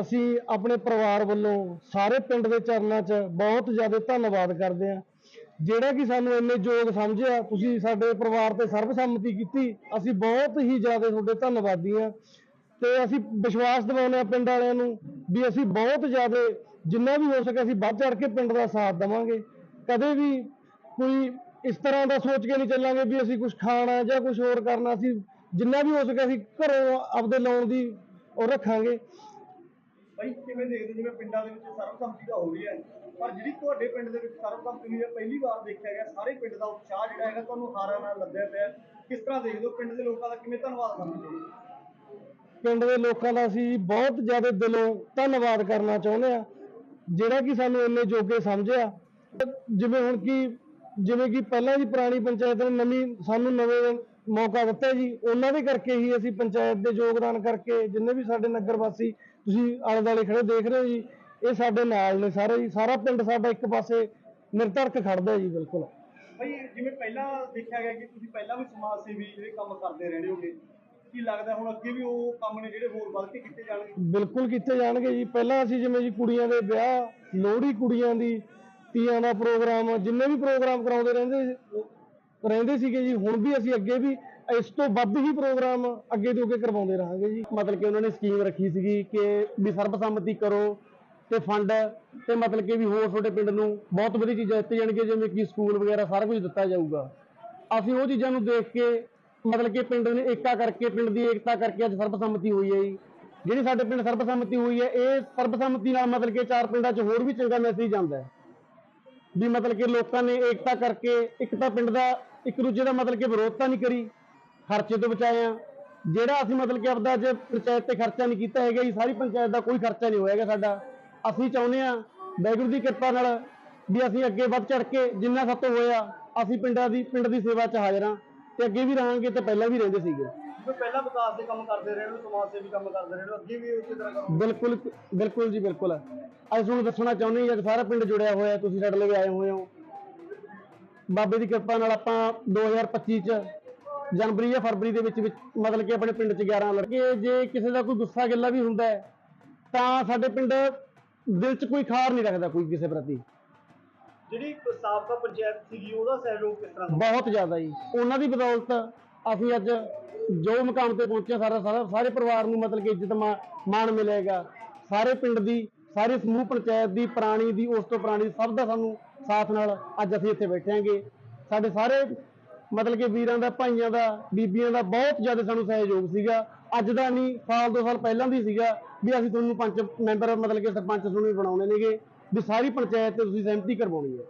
ਅਸੀਂ ਆਪਣੇ ਪਰਿਵਾਰ ਵੱਲੋਂ ਸਾਰੇ ਪਿੰਡ ਦੇ ਚਰਨਾਂ 'ਚ ਬਹੁਤ ਜ਼ਿਆਦਾ ਧੰਨਵਾਦ ਕਰਦੇ ਹਾਂ। ਜਿਹੜਾ ਕਿ ਸਾਨੂੰ ਇੰਨੇ ਯੋਗ ਸਮਝਿਆ, ਤੁਸੀਂ ਸਾਡੇ ਪਰਿਵਾਰ ਤੇ ਸਰਬਸੰਮਤੀ ਕੀਤੀ, ਅਸੀਂ ਬਹੁਤ ਹੀ ਜ਼ਿਆਦਾ ਤੁਹਾਡੇ ਧੰਨਵਾਦੀ ਹਾਂ। ਤੇ ਅਸੀਂ ਵਿਸ਼ਵਾਸ ਦਿਵਾਉਂਦੇ ਹਾਂ ਪਿੰਡ ਵਾਲਿਆਂ ਨੂੰ ਵੀ ਅਸੀਂ ਬਹੁਤ ਜ਼ਿਆਦਾ, ਜਿੰਨਾ ਵੀ ਹੋ ਸਕੇ ਅਸੀਂ ਵੱਧ ਚੜ ਕੇ ਪਿੰਡ ਦਾ ਸਾਥ ਦੇਵਾਂਗੇ। ਕਦੇ ਵੀ ਕੋਈ ਇਸ ਤਰ੍ਹਾਂ ਦਾ ਸੋਚ ਕੇ ਨਹੀਂ ਚੱਲਾਂਗੇ ਵੀ ਅਸੀਂ ਕੁਝ ਖਾਣਾ ਜਾਂ ਕੁਝ ਹੋਰ ਕਰਨਾ, ਅਸੀਂ ਜਿੰਨਾ ਵੀ ਹੋ ਸਕੇ ਅਸੀਂ ਘਰੋਂ ਆਪਦੇ ਲਾਉਣ ਦੀ ਉਹ ਰੱਖਾਂਗੇ। ਭਾਈ ਕਿਵੇਂ ਦੇਖਦੇ ਹੋ? ਜਿਵੇਂ ਪਿੰਡਾਂ ਦੇ ਵਿੱਚ ਸਰਬਸੰਮਤੀ ਤਾਂ ਹੋ ਰਹੀ ਹੈ, ਪਰ ਜਿਹੜੀ ਤੁਹਾਡੇ ਪਿੰਡ ਦੇ ਵਿੱਚ ਸਰਬਸੰਮਤੀ ਹੋਈ ਹੈ, ਪਹਿਲੀ ਵਾਰ ਦੇਖਿਆ ਗਿਆ ਸਾਰੇ ਪਿੰਡ ਦਾ ਉਤਸ਼ਾਹ ਜਿਹੜਾ ਹੈਗਾ ਤੁਹਾਨੂੰ ਹਾਰਾਂ ਨਾਲ ਲੱਦਿਆ ਪਿਆ ਕਿਸ ਤਰ੍ਹਾਂ ਦੇਖਦੇ ਹੋ? ਪਿੰਡ ਦੇ ਲੋਕਾਂ ਦਾ ਕਿਵੇਂ ਧੰਨਵਾਦ ਕਰਦੇ ਹੋ? ਪਿੰਡ ਦੇ ਲੋਕਾਂ ਦਾ ਅਸੀਂ ਬਹੁਤ ਜ਼ਿਆਦਾ ਦਿਲੋਂ ਧੰਨਵਾਦ ਕਰਨਾ ਚਾਹੁੰਦੇ ਆ ਜਿਹੜਾ ਕਿ ਸਾਨੂੰ ਇੰਨੇ ਜੋਗੇ ਸਮਝਿਆ। ਜਿਵੇਂ ਹੁਣ ਕਿ ਜਿਵੇਂ ਕਿ ਪਹਿਲਾਂ ਦੀ ਪੁਰਾਣੀ ਪੰਚਾਇਤ ਨੇ ਨਵੀਂ ਸਾਨੂੰ ਨਵੇਂ ਮੌਕਾ ਦਿੱਤਾ ਜੀ ਉਹਨਾਂ ਦੇ ਕਰਕੇ ਹੀ ਅਸੀਂ ਪੰਚਾਇਤ ਦੇ ਯੋਗਦਾਨ ਕਰਕੇ ਜਿੰਨੇ ਵੀ ਸਾਡੇ ਨਗਰ ਵਾਸੀ ਤੁਸੀਂ ਆਲੇ ਦੁਆਲੇ ਖੜੇ ਦੇਖ ਰਹੇ ਹੋ ਜੀ ਇਹ ਸਾਡੇ ਨਾਲ ਨੇ ਸਾਰੇ ਜੀ ਸਾਰਾ ਪਿੰਡ ਸਾਡਾ ਇੱਕ ਪਾਸੇ ਨਿਰਧਰਕ ਖੜਦਾ ਜੀ ਬਿਲਕੁਲ। ਭਾਈ ਜਿਵੇਂ ਪਹਿਲਾਂ ਦੇਖਿਆ ਗਿਆ ਕਿ ਤੁਸੀਂ ਪਹਿਲਾਂ ਵੀ ਸਮਾਜ ਸੇਵੀ ਜਿਹੜੇ ਕੰਮ ਕਰਦੇ ਰਹੇ ਹੋਗੇ ਕੀ ਲੱਗਦਾ ਹੁਣ ਅੱਗੇ ਵੀ ਉਹ ਕੰਮ ਨੇ ਜਿਹੜੇ ਹੋਰ ਵੱਧ ਕੇ ਕੀਤੇ ਜਾਣਗੇ? ਬਿਲਕੁਲ ਕੀਤੇ ਜਾਣਗੇ ਜੀ ਪਹਿਲਾਂ ਅਸੀਂ ਜਿਵੇਂ ਜੀ ਕੁੜੀਆਂ ਦੇ ਵਿਆਹ ਲੋਹੜੀ ਕੁੜੀਆਂ ਦੀ ਤੀਆਂ ਦਾ ਪ੍ਰੋਗਰਾਮ, ਜਿੰਨੇ ਵੀ ਪ੍ਰੋਗਰਾਮ ਕਰਾਉਂਦੇ ਰਹਿੰਦੇ ਰਹਿੰਦੇ ਸੀਗੇ ਜੀ, ਹੁਣ ਵੀ ਅਸੀਂ ਅੱਗੇ ਵੀ ਇਸ ਤੋਂ ਵੱਧ ਹੀ ਪ੍ਰੋਗਰਾਮ ਅੱਗੇ ਤੋਂ ਅੱਗੇ ਕਰਵਾਉਂਦੇ ਰਹਾਂਗੇ ਜੀ। ਮਤਲਬ ਕਿ ਉਹਨਾਂ ਨੇ ਸਕੀਮ ਰੱਖੀ ਸੀਗੀ ਕਿ ਵੀ ਸਰਬਸੰਮਤੀ ਕਰੋ ਤੇ ਫੰਡ, ਤੇ ਮਤਲਬ ਕਿ ਵੀ ਹੋਰ ਤੁਹਾਡੇ ਪਿੰਡ ਨੂੰ ਬਹੁਤ ਵਧੀਆ ਚੀਜ਼ਾਂ ਦਿੱਤੀਆਂ ਜਾਣਗੀਆਂ, ਜਿਵੇਂ ਕਿ ਸਕੂਲ ਵਗੈਰਾ ਸਾਰਾ ਕੁਝ ਦਿੱਤਾ ਜਾਊਗਾ। ਅਸੀਂ ਉਹ ਚੀਜ਼ਾਂ ਨੂੰ ਦੇਖ ਕੇ ਮਤਲਬ ਕਿ ਪਿੰਡ ਨੇ ਏਕਾ ਕਰਕੇ, ਪਿੰਡ ਦੀ ਏਕਤਾ ਕਰਕੇ ਅੱਜ ਸਰਬਸੰਮਤੀ ਹੋਈ ਹੈ ਜੀ। ਜਿਹੜੀ ਸਾਡੇ ਪਿੰਡ ਸਰਬਸੰਮਤੀ ਹੋਈ ਹੈ, ਇਹ ਸਰਬਸੰਮਤੀ ਨਾਲ ਮਤਲਬ ਕਿ ਚਾਰ ਪਿੰਡਾਂ 'ਚ ਹੋਰ ਵੀ ਚੰਗਾ ਮੈਸੇਜ ਜਾਂਦਾ ਹੈ। ਵੀ ਮਤਲਬ ਕਿ ਲੋਕਾਂ ਨੇ ਏਕਤਾ ਕਰਕੇ ਇੱਕ ਤਾਂ ਪਿੰਡ ਦਾ, ਇੱਕ ਦੂਜੇ ਦਾ ਮਤਲਬ ਕਿ ਵਿਰੋਧ ਤਾਂ ਨਹੀਂ ਕਰੀ, ਖਰਚੇ ਤੋਂ ਬਚਾਇਆ ਜਿਹੜਾ ਅਸੀਂ ਮਤਲਬ ਕਿ ਆਪਦਾ ਅੱਜ ਪੰਚਾਇਤ ਤੇ ਖਰਚਾ ਨਹੀਂ ਕੀਤਾ ਹੈਗਾ ਜੀ, ਸਾਰੀ ਪੰਚਾਇਤ ਦਾ ਕੋਈ ਖਰਚਾ ਨਹੀਂ ਹੋਇਆਗਾ ਸਾਡਾ। ਅਸੀਂ ਚਾਹੁੰਦੇ ਹਾਂ, ਵਾਹਿਗੁਰੂ ਦੀ ਕਿਰਪਾ ਨਾਲ ਵੀ ਅਸੀਂ ਅੱਗੇ ਵੱਧ ਚੜ ਕੇ ਜਿੰਨਾ ਸਭ ਤੋਂ ਹੋਇਆ, ਅਸੀਂ ਪਿੰਡਾਂ ਦੀ, ਪਿੰਡ ਦੀ ਸੇਵਾ 'ਚ ਹਾਜ਼ਰ ਹਾਂ ਤੇ ਅੱਗੇ ਵੀ ਰਹਾਂਗੇ ਤੇ ਪਹਿਲਾਂ ਵੀ ਰਹਿੰਦੇ ਸੀਗੇ। ਜਿਵੇਂ ਪਹਿਲਾਂ ਵਿਕਾਸ ਦੇ ਕੰਮ ਕਰਦੇ ਰਹੇ ਹੋ ਸਮਾਜ ਸੇਵੀ ਕੰਮ ਕਰਦੇ ਰਹੇ ਹੋ ਅੱਗੇ ਵੀ ਉਸੇ ਤਰ੍ਹਾਂ ਕਰੋ। ਬਿਲਕੁਲ ਬਿਲਕੁਲ ਜੀ ਬਿਲਕੁਲ। ਅੱਜ ਤੁਹਾਨੂੰ ਦੱਸਣਾ ਚਾਹੁੰਦੇ ਹਾਂ ਕਿ ਸਾਰਾ ਪਿੰਡ ਜੁੜਿਆ ਹੋਇਆ ਤੁਸੀਂ ਸਾਡੇ ਲਈ ਆਏ ਹੋਏ ਹੋ। ਬਾਬੇ ਦੀ ਕਿਰਪਾ ਨਾਲ ਆਪਾਂ 2025 ਚ ਜਨਵਰੀ ਜਾਂ ਫਰਵਰੀ ਦੇ ਵਿੱਚ ਵਿੱਚ ਮਤਲਬ ਕਿ ਆਪਣੇ ਪਿੰਡ ਚ 11 ਲੜਕੇ ਜੇ ਕਿਸੇ ਦਾ ਕੋਈ ਗੁੱਸਾ ਗਿੱਲਾ ਵੀ ਹੁੰਦਾ ਤਾਂ ਸਾਡੇ ਪਿੰਡ ਦਿਲ ਚ ਕੋਈ ਖਾਰ ਨਹੀਂ ਰੱਖਦਾ ਕੋਈ ਕਿਸੇ ਪ੍ਰਤੀ। ਜਿਹੜੀ ਸਾਬਕਾ ਪੰਚਾਇਤ ਸੀਗੀ ਉਹਦਾ ਸਹਿਯੋਗ ਕਿਸ ਤਰ੍ਹਾਂ ਦਾ? ਬਹੁਤ ਜ਼ਿਆਦਾ ਜੀ। ਉਹਨਾਂ ਦੀ ਬਦੌਲਤ ਅਸੀਂ ਅੱਜ ਜੋ ਮੁਕਾਮ ਤੇ ਪਹੁੰਚੇ ਸਾਰਾ ਸਾਰਾ ਸਾਰੇ ਪਰਿਵਾਰ ਨੂੰ ਮਤਲਬ ਕਿ ਇੱਜ਼ਤ ਮਾ- ਮਾਣ ਮਿਲੇਗਾ। ਸਾਰੇ ਪਿੰਡ ਦੀ, ਸਾਰੇ ਸਮੂਹ ਪੰਚਾਇਤ ਦੀ, ਪੁਰਾਣੀ ਦੀ, ਉਸ ਤੋਂ ਪੁਰਾਣੀ ਸਭ ਦਾ ਸਾਨੂੰ ਸਾਥ ਨਾਲ ਅੱਜ ਅਸੀਂ ਇੱਥੇ ਬੈਠੇ ਹਾਂਗੇ। ਸਾਡੇ ਸਾਰੇ ਮਤਲਬ ਕਿ ਵੀਰਾਂ ਦਾ, ਭਾਈਆਂ ਦਾ, ਬੀਬੀਆਂ ਦਾ ਬਹੁਤ ਜ਼ਿਆਦਾ ਸਾਨੂੰ ਸਹਿਯੋਗ ਸੀਗਾ। ਅੱਜ ਦਾ ਨਹੀਂ, ਸਾਲ ਦੋ ਸਾਲ ਪਹਿਲਾਂ ਵੀ ਸੀਗਾ ਵੀ ਅਸੀਂ ਤੁਹਾਨੂੰ ਪੰਚ ਮੈਂਬਰ ਮਤਲਬ ਕਿ ਸਰਪੰਚ ਤੁਹਾਨੂੰ ਬਣਾਉਣੇ ਨੇਗੇ। ਵੀ ਸਾਰੀ ਪੰਚਾਇਤ ਤੇ ਤੁਸੀਂ ਸਹਿਮਤੀ ਕਰਵਾਉਣੀ ਹੈ।